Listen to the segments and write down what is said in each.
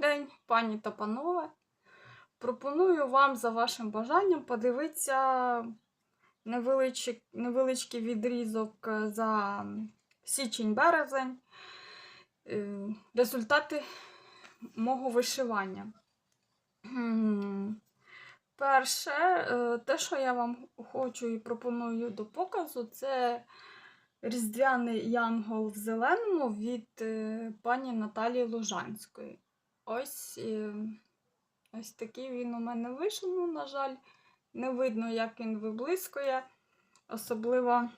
день, пані та панове. Пропоную вам за вашим бажанням подивитися невеличкий, невеличкий відрізок е, за січень-березень. е, Результати мого вишивання. Перше, е, те, що я вам хочу і пропоную до показу, це Різдвяний янгол в зеленому від пані Наталії Лужанської. Ось, е, ось такий він у мене вийшов. Ну, на жаль, не видно, як він виблискує. Особливо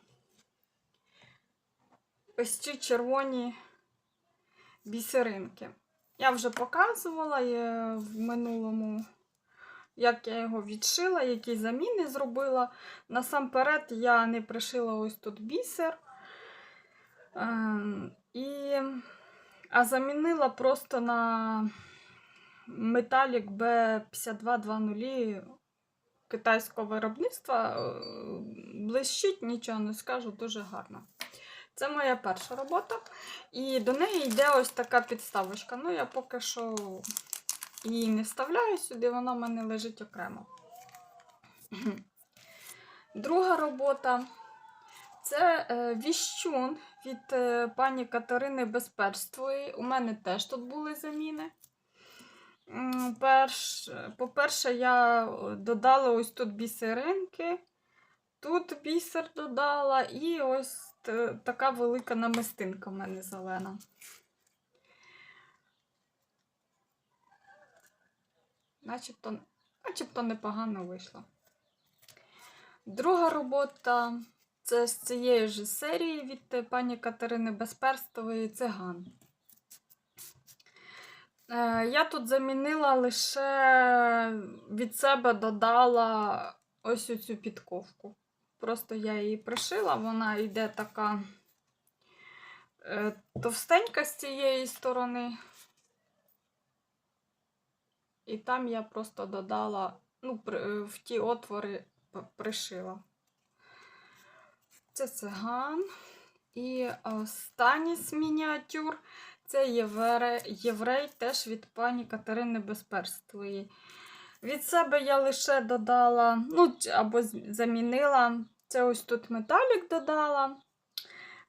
ось ці червоні бісеринки. Я вже показувала в минулому, як я його відшила, які заміни зробила. Насамперед я не пришила ось тут бісер. Ем, І, а замінила просто на металік B5220 китайського виробництва. Е, Блищить, нічого не скажу, дуже гарно. Це моя перша робота. І до неї йде ось така підставочка. Ну, я поки що її не вставляю сюди, вона в мене лежить окремо. Друга робота це е, віщун від е, пані Катерини Безперствої. У мене теж тут були заміни. Перш, по-перше, я додала ось тут бісеринки, тут бісер додала, і ось т- така велика намистинка в мене зелена. Начебто, начебто непогано вийшло. Друга робота це з цієї ж серії від е, пані Катерини Безперстової циган. Е, Я тут замінила лише від себе додала ось цю підковку. Просто я її пришила, вона йде така е, товстенька з цієї сторони. І там я просто додала, ну, в ті отвори пришила. Це циган. І останній з мініатюр це єврей, єврей теж від пані Катерини Безперстової. Від себе я лише додала, ну, або замінила. Це ось тут металік додала.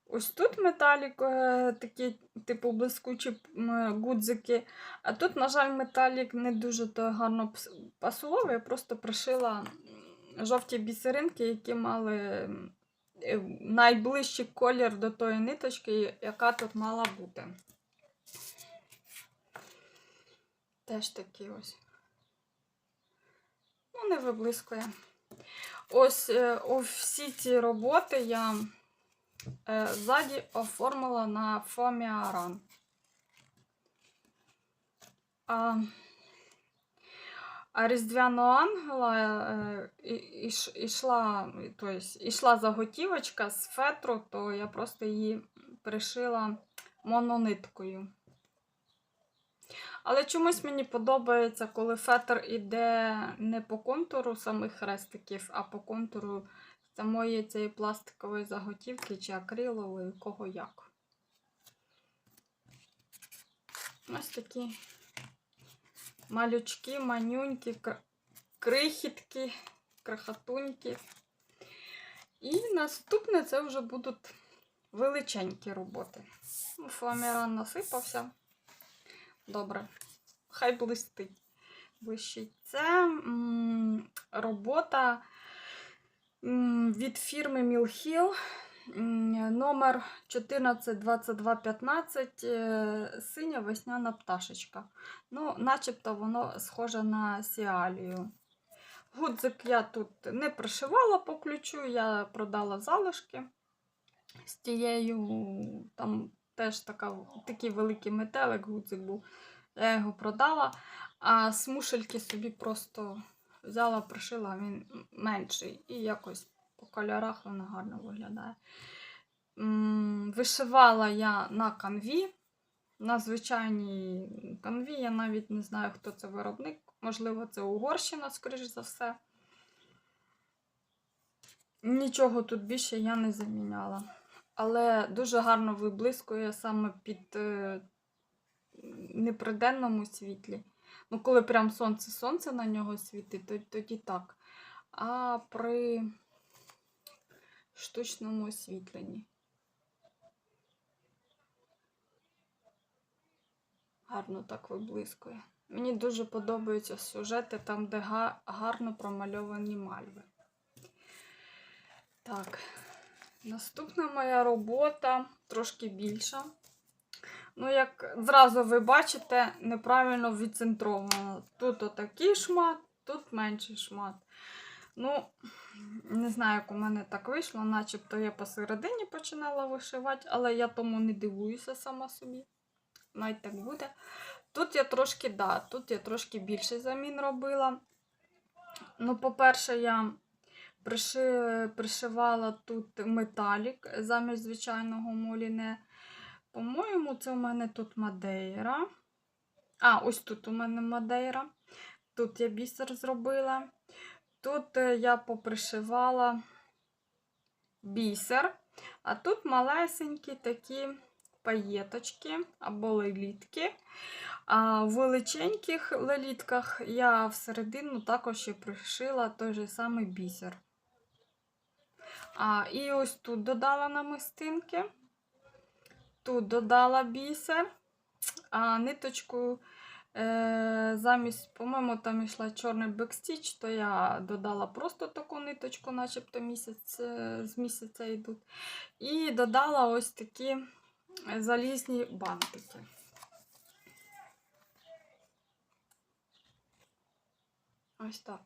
Ось тут металік, е, такі, типу, блискучі гудзики. А тут, на жаль, металік не дуже то гарно пасував. Я просто пришила жовті бісеринки, які мали найближчий колір до тої ниточки, яка тут мала бути. Теж такі ось. Ну, не виблискує. Ось е, у всі ці роботи я е, ззаді оформила на фомі Аран. А, а Різдвяного ангела е, ішла, ішла заготівочка з фетру, то я просто її пришила монониткою. Але чомусь мені подобається, коли фетр іде не по контуру самих хрестиків, а по контуру самої цієї пластикової заготівки чи акрилової, кого як. Ось такі малючки, манюньки, крихітки, крахатуньки. І наступне це вже будуть величенькі роботи. Ну, Фоаміран насипався. Добре. Хай блистить. Блищить. Це м, робота м, від фірми Мілхіл. Номер 142215 е, синя весняна пташечка. Ну, начебто воно схоже на сіалію. Гудзик я тут не пришивала по ключу, я продала залишки з тією, там теж така, такий великий метелик гудзик був. Я його продала, а смушельки собі просто взяла, пришила, він менший. І якось по кольорах воно гарно виглядає. Вишивала я на канві. На звичайній канві. Я навіть не знаю, хто це виробник. Можливо, це Угорщина, скоріш за все. Нічого тут більше я не заміняла. Але дуже гарно виблискує саме під е, не при денному світлі. Ну, коли прям сонце сонце на нього світить, тоді так. А при штучному освітленні. Гарно так виблискує. Мені дуже подобаються сюжети там, де гарно промальовані мальви. Так, наступна моя робота трошки більша. Ну, як зразу ви бачите, неправильно відцентровано. Тут отакий шмат, тут менший шмат. Ну, не знаю, як у мене так вийшло, начебто я посередині починала вишивати, але я тому не дивуюся сама собі. Навіть так буде. Тут я трошки, да, тут я трошки більше замін робила. Ну, по-перше, я приши, пришивала тут металік замість звичайного моліне. По-моєму, це у мене тут Мадейра. А, ось тут у мене Мадейра. Тут я бісер зробила. Тут е, я попришивала бісер, а тут малесенькі такі паєточки або лелітки. А в величеньких лелітках я всередину також ще пришила той же самий бісер. А, і ось тут додала намистинки. Тут додала бісер, а ниточку замість, по-моєму, там йшла чорний бекстіч, то я додала просто таку ниточку, начебто місяць, е, з місяця йдуть. І додала ось такі залізні бантики. Ось так.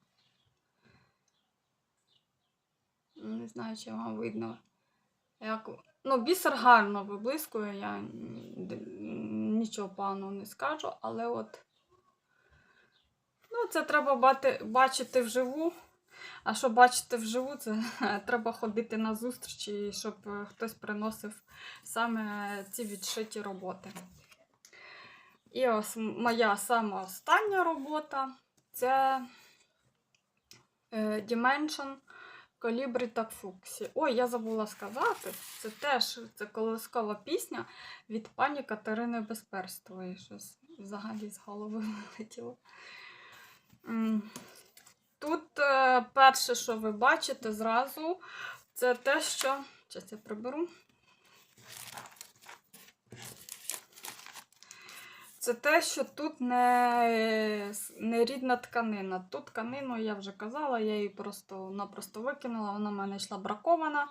Не знаю, чи вам видно. Як... Ну, бісер гарно виблискує, я нічого поганого не скажу, але от. Ну, це треба бати, бачити вживу. А щоб бачити вживу, це треба ходити на зустрічі, щоб е, хтось приносив саме ці відшиті роботи. І ось моя сама остання робота це е, Dimension Колібрі та Фуксі. Ой, я забула сказати, це теж це колоскова пісня від пані Катерини Безперстової. Щось взагалі з голови вилетіло. Тут е, перше, що ви бачите зразу, це те, що. Зараз я приберу. Це те, що тут не, не рідна тканина. Тут тканину, я вже казала, я її просто-напросто викинула, вона в мене йшла бракована.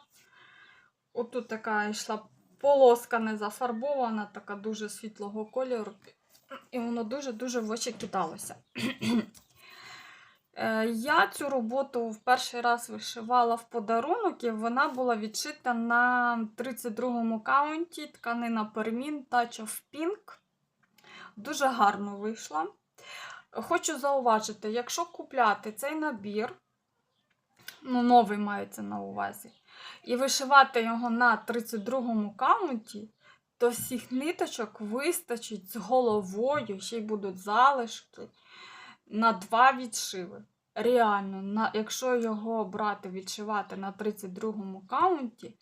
Отут така йшла полоска не зафарбована, така дуже світлого кольору. І воно дуже-дуже в очі кидалося. Е, Я цю роботу в перший раз вишивала в подарунок, і вона була відшита на 32-му каунті тканина Пермін Touch of Pink. Дуже гарно вийшла. Хочу зауважити, якщо купляти цей набір, ну, новий мається на увазі, і вишивати його на 32-му каунті, то всіх ниточок вистачить з головою, ще й будуть залишки на два відшиви. Реально, на, якщо його брати, відшивати на 32-му каунті,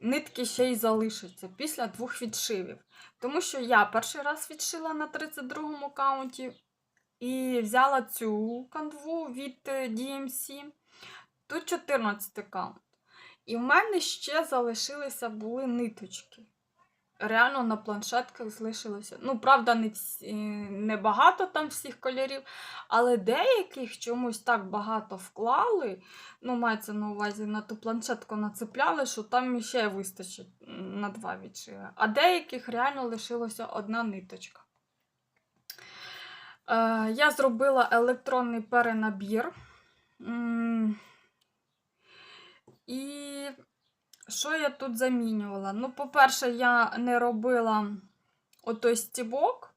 нитки ще й залишаться після двох відшивів. Тому що я перший раз відшила на 32-му каунті і взяла цю канву від е, DMC. Тут 14 каунт. І в мене ще залишилися були ниточки. Реально на планшетках залишилося. Ну, правда, не, всі, не багато там всіх кольорів, але деяких чомусь так багато вклали. Ну, мається на увазі на ту планшетку нацепляли, що там ще вистачить на два відшиви. А деяких реально лишилося одна ниточка. Е, я зробила електронний перенабір. І що я тут замінювала? Ну, по-перше, я не робила отой стібок.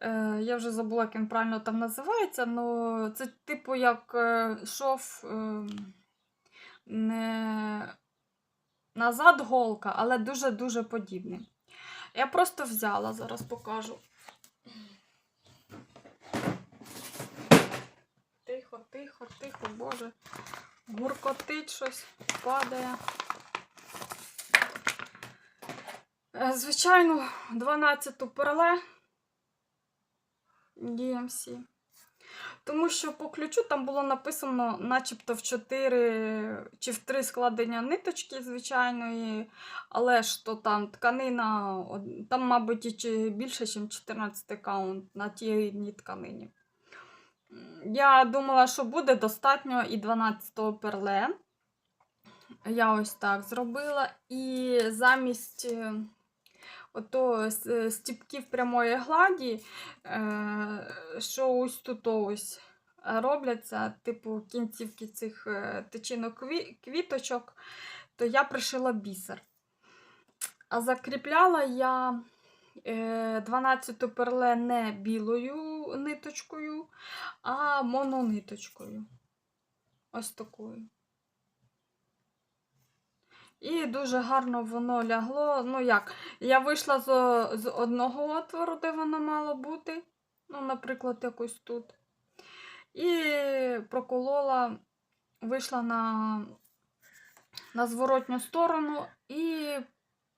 Е, я вже забула, як він правильно там називається, але це типу як е, шов е, не назад голка, але дуже-дуже подібний. Я просто взяла, зараз покажу. Тихо, тихо, тихо, боже. Гуркотить щось, падає. Е, Звичайно, 12-ту перле DMC. Тому що по ключу там було написано, начебто в 4 чи в 3 складення ниточки звичайної, але ж то там тканина, там, мабуть, і більше, ніж 14 каунт на тій тканині. Я думала, що буде достатньо і 12-го перле. Я ось так зробила. І замість е, ото е, стіпків прямої гладі, е, що ось тут ось робляться, типу кінцівки цих тичинок квіточок, то я пришила бісер. А закріпляла я 12 перле не білою ниточкою, а монониточкою. Ось такою. І дуже гарно воно лягло. Ну як, я вийшла з, з одного отвору, де воно мало бути. Ну, наприклад, якось тут. І проколола, вийшла на, на зворотню сторону, і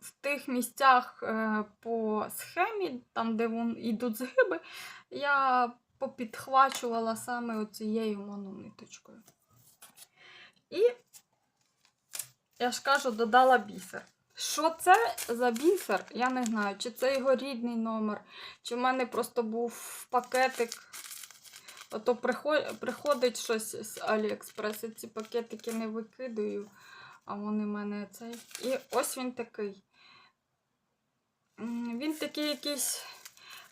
в тих місцях е, по схемі, там, де вон, йдуть згиби, я попідхвачувала саме оцією монониточкою. І я ж кажу, додала бісер. Що це за бісер? Я не знаю, чи це його рідний номер, чи в мене просто був пакетик. Приход- приходить щось з Аліекспрес, ці пакетики не викидаю, а вони в мене цей. І ось він такий. Він такий якийсь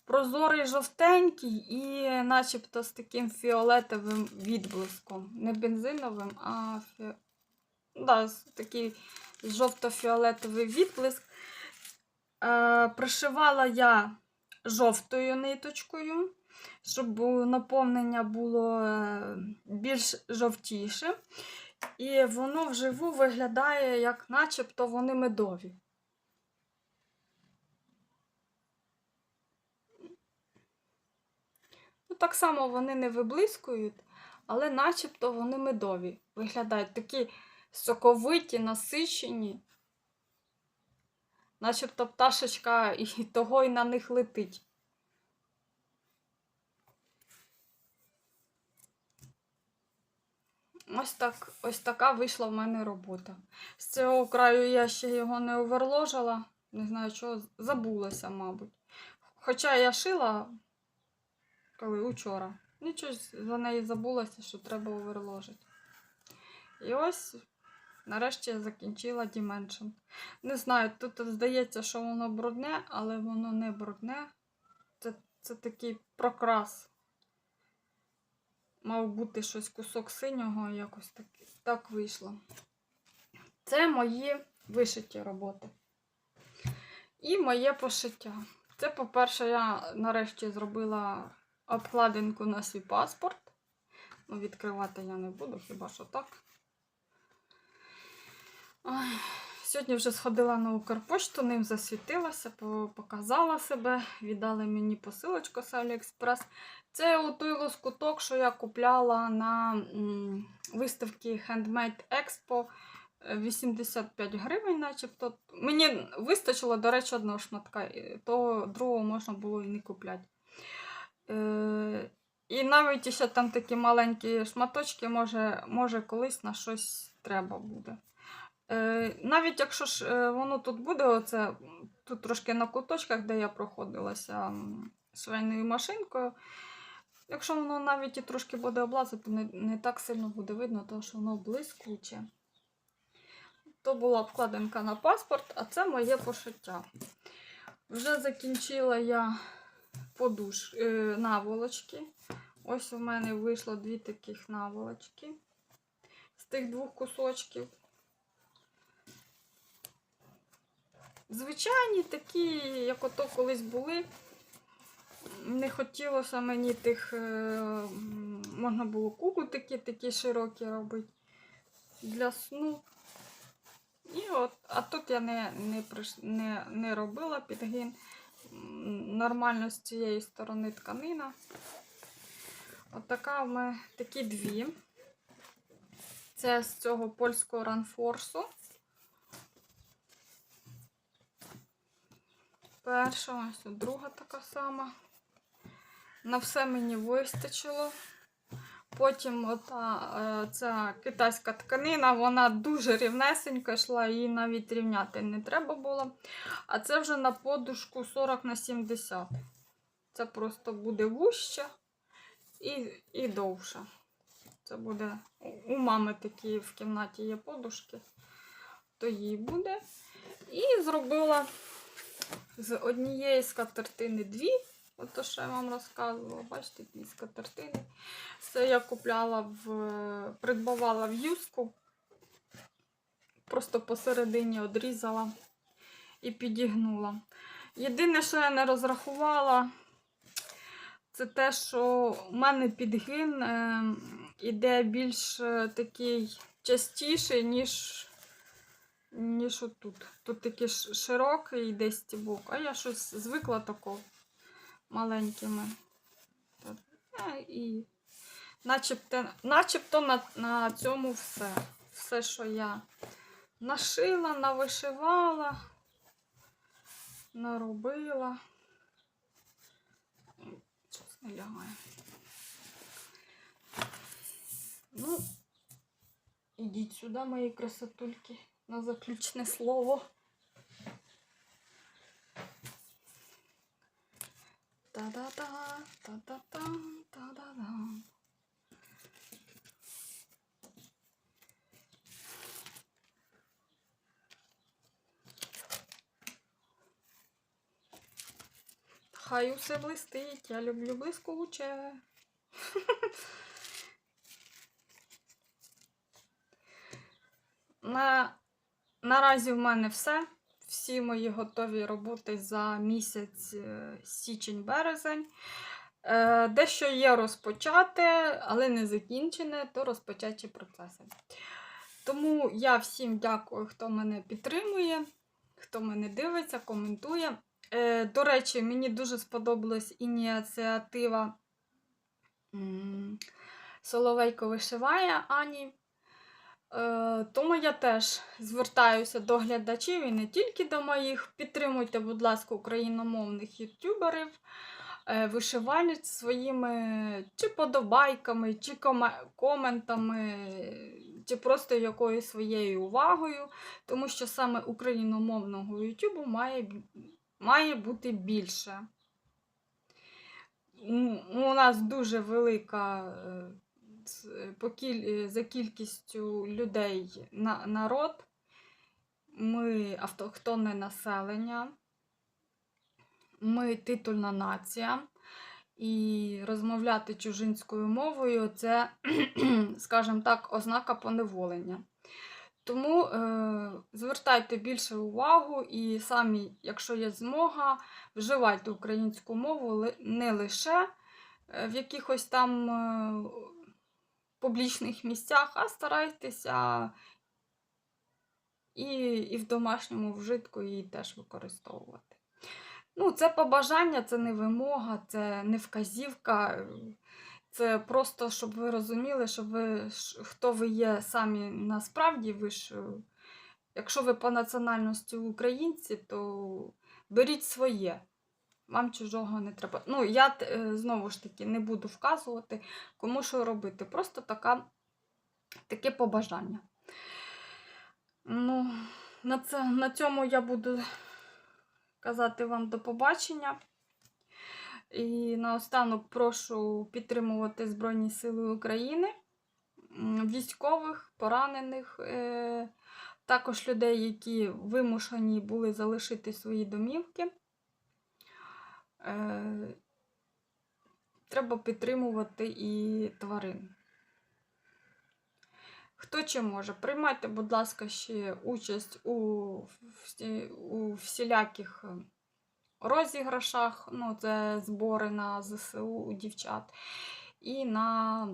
прозорий жовтенький і начебто з таким фіолетовим відблиском. Не бензиновим, а фі... да, такий жовто-фіолетовий відблиск. Е, пришивала я жовтою ниточкою, щоб наповнення було е, більш жовтіше. І воно вживу виглядає, як начебто вони медові. Ну, так само вони не виблискують, але начебто вони медові. Виглядають такі соковиті, насичені. Начебто пташечка і того і на них летить. Ось так, ось така вийшла в мене робота. З цього краю я ще його не оверложила. Не знаю, чого, забулася, мабуть. Хоча я шила коли учора. Нічого за неї забулася, що треба оверложити. І ось, нарешті, я закінчила Dimension. Не знаю, тут здається, що воно брудне, але воно не брудне. Це, це такий прокрас. Мав бути щось кусок синього, якось так, так вийшло. Це мої вишиті роботи. І моє пошиття. Це, по-перше, я нарешті зробила обкладинку на свій паспорт. Ну, відкривати я не буду, хіба що так. Ой, Сьогодні вже сходила на Укрпошту, ним засвітилася, показала себе, віддали мені посилочку з Аліекспрес. Це той лоскуток, що я купляла на виставці Handmade Expo. е, 85 гривень, начебто. Мені вистачило, до речі, одного шматка, того другого можна було і не купляти. Е, і навіть ще там такі маленькі шматочки, може, може колись на щось треба буде. Е, навіть якщо ж е, воно тут буде, оце, тут трошки на куточках, де я проходилася швейною машинкою. Якщо воно навіть і трошки буде облазити, то не, не так сильно буде видно, тому що воно блискуче. То була обкладинка на паспорт, а це моє пошиття. Вже закінчила я подуш, е, наволочки. Ось у мене вийшло дві таких наволочки з тих двох кусочків. Звичайні такі, як ото колись були. Не хотілося мені тих, е, можна було кукутики такі широкі робити для сну. І от, а тут я не, не, не, не робила підгин. М, Нормально з цієї сторони тканина. От в мене такі дві. Це з цього польського ранфорсу. Перша, ось друга така сама. На все мені вистачило. Потім ота, е, ця китайська тканина, вона дуже рівнесенька йшла, її навіть рівняти не треба було. А це вже на подушку 40 на 70. Це просто буде вужче і, і довше. Це буде у- мами такі в кімнаті є подушки, то їй буде. І зробила з однієї скатертини дві. От то, що я вам розказувала, бачите, дві скатертини. Це я купляла в придбавала в юску. Просто посередині одрізала і підігнула. Єдине, що я не розрахувала, це те, що в мене підгин е, іде більш е, такий частіший, ніж, ніж отут. Тут такий широкий йде стібок, а я щось звикла такого маленькими. І начебто, начебто на, на цьому все. Все, що я нашила, навишивала, наробила. Щось не лягає. Ну, ідіть сюди, мої красотульки, на заключне слово. Та-да-да, та-да-да, та-да-да. Хай усе блистить, я люблю блискуче. На... Наразі в мене все. Всі мої готові роботи за місяць е, січень-березень. Е, Дещо є розпочате, але не закінчене, то розпочаті процеси. Тому я всім дякую, хто мене підтримує, хто мене дивиться, коментує. Е, До речі, мені дуже сподобалась ініціатива Соловейко вишиває Ані. Е, Тому я теж звертаюся до глядачів і не тільки до моїх. Підтримуйте, будь ласка, україномовних ютуберів, е, вишивальниць своїми чи подобайками, чи коментами, чи просто якоюсь своєю увагою, тому що саме україномовного ютубу має, має бути більше. У нас дуже велика е, по кіль- е, за кількістю людей на, народ. Ми автохтонне населення, ми титульна нація. І розмовляти чужинською мовою це, скажімо так, ознака поневолення. Тому е, звертайте більше увагу і самі, якщо є змога, вживайте українську мову не лише е, в якихось там е, публічних місцях, а старайтеся і, і в домашньому вжитку її теж використовувати. Ну, це побажання, це не вимога, це не вказівка. Це просто, щоб ви розуміли, щоб ви, хто ви є самі насправді. Ви ж, якщо ви по національності українці, то беріть своє. Вам чужого не треба. Ну, я е, знову ж таки не буду вказувати, кому що робити. Просто така, таке побажання. Ну, на, це, на цьому я буду казати вам до побачення. І наостанок прошу підтримувати Збройні Сили України, військових, поранених, е, також людей, які вимушені були залишити свої домівки. Е, Треба підтримувати і тварин. Хто чи може, приймайте, будь ласка, ще участь у, у всіляких е, розіграшах, ну, це збори на ЗСУ у дівчат, і на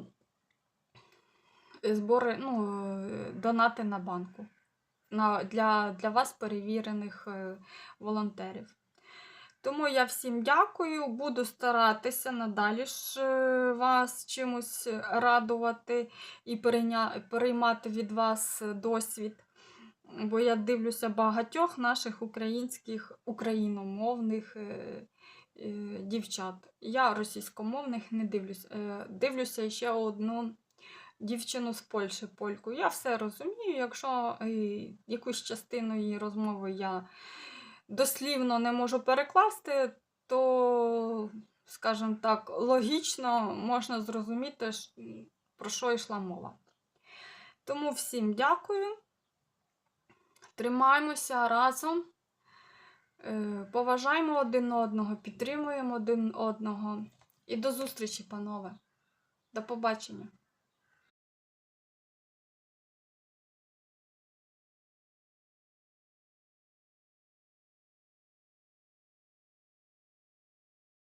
збори, ну, е, донати на банку на, для, для вас перевірених е, волонтерів. Тому я всім дякую, буду старатися надалі ж е, вас чимось радувати і переймати від вас досвід. бо я дивлюся багатьох наших українських україномовних е, е, дівчат. Я російськомовних не дивлюсь. Е, дивлюся ще одну дівчину з Польщі, польку. Я все розумію, якщо якусь частину її розмови я дослівно не можу перекласти, то, скажімо так, логічно можна зрозуміти, про що йшла мова. Тому всім дякую. Тримаємося разом. Е, Поважаємо один одного, підтримуємо один одного. І до зустрічі, панове. До побачення.